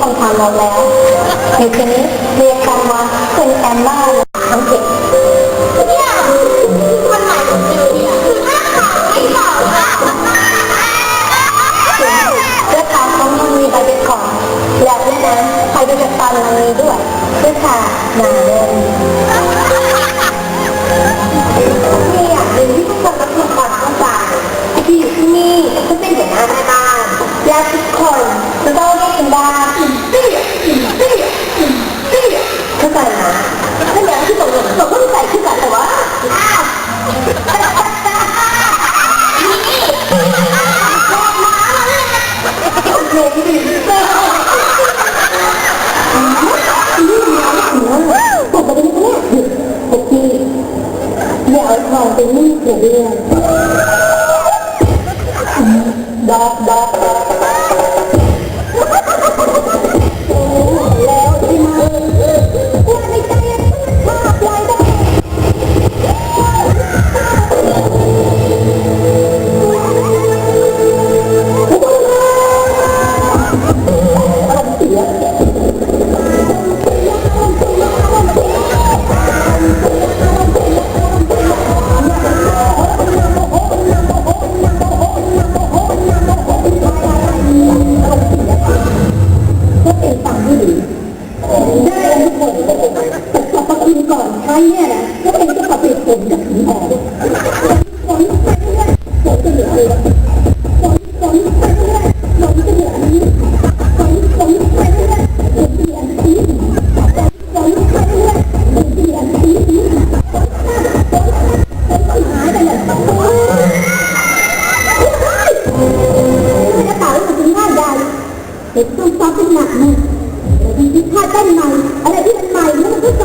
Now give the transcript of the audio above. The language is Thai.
ต้องทำเราแล้วในทีนี้เรียนกันมาคุณแอมบ้า ใครจะจัดตามมันมีด้วยเสื้อขาวหนาเล่นมีอยางหนึ่งที่ทุกคนรับรู้ก่อนเข้าใจที่อยู่ที่นี่ก็เป็นหัวหน้าแม่บ้านญาติทุกคนจะต้องเรียกกันว่าอิ่มเตี้ยอิ่มเตี้ยอิ่มเตี้ยเข้าใจนะถ้าอย่างที่ตกหลงตก อย่าเอาทองไปนี่เสียเรื่องดอกดอก เห็นตุ้มซ้อมเป็นหนักนี่แต่จรที่ถ้าเต้นใหม่อะไรที่มันใหม่เนี่ย